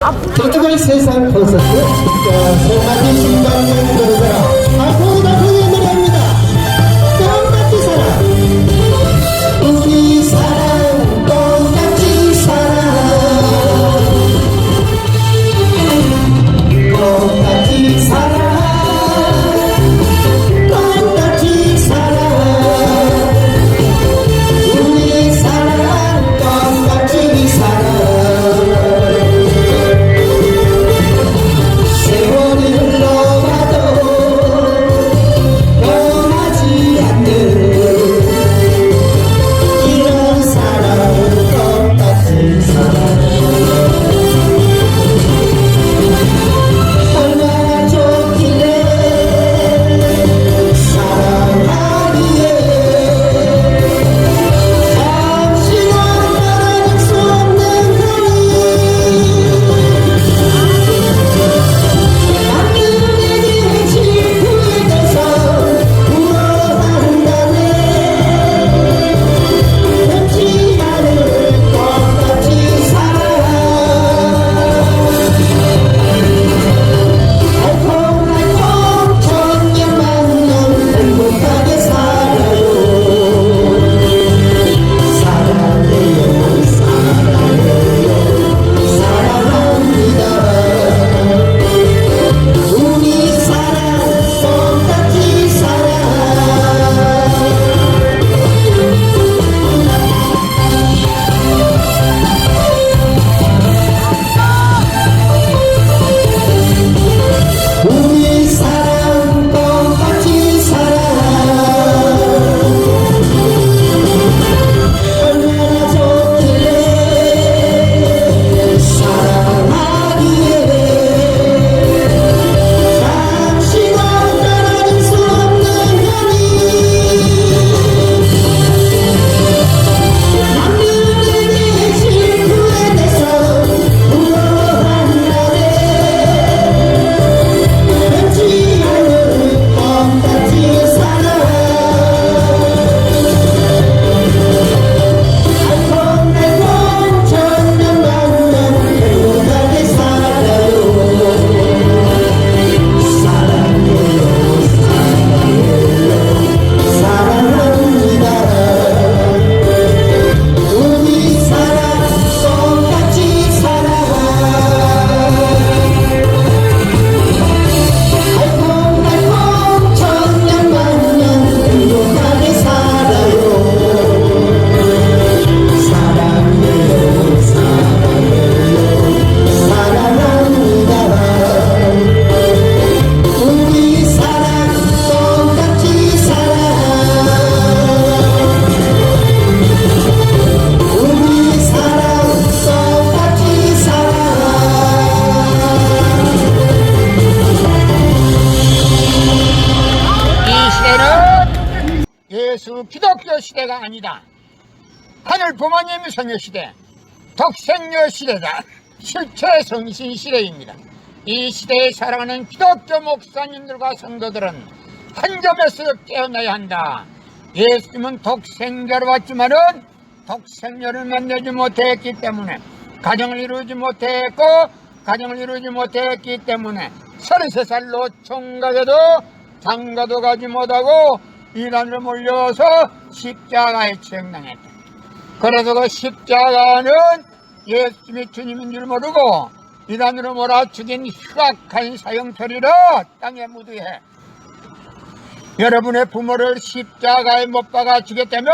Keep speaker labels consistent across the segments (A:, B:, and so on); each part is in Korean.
A: 저쪽의 세상 콘서트 자, 소마지 신방면 노래자라
B: 기독교 시대가 아니다. 하늘 부모님 성교 시대, 독생녀 시대다. 실체 성신 시대입니다. 이 시대에 살아가는 기독교 목사님들과 성도들은 한 점에서 깨어나야 한다. 예수님은 독생자로 왔지만은 독생녀를 만나지 못했기 때문에 가정을 이루지 못했고 가정을 이루지 못했기 때문에 33살로 총각에도 장가도 가지 못하고 이란으로 몰려서 십자가에 처형당했다. 그래서 그 십자가는 예수님이 주님인 줄 모르고 이란으로 몰아 죽인 흉악한 사형터리로 땅에 묻으해 여러분의 부모를 십자가에 못 박아 죽였다면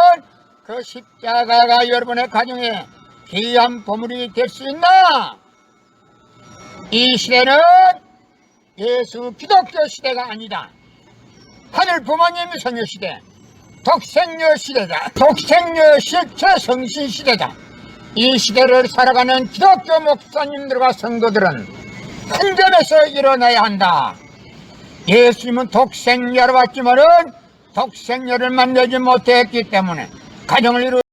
B: 그 십자가가 여러분의 가정에 귀한 보물이 될 수 있나? 이 시대는 예수 기독교 시대가 아니다. 하늘 부모님의 성녀 시대, 독생녀 시대다. 독생녀 실체 성신 시대다. 이 시대를 살아가는 기독교 목사님들과 성도들은 한 점에서 일어나야 한다. 예수님은 독생녀로 왔지만은 독생녀를 만나지 못했기 때문에 가정을 이루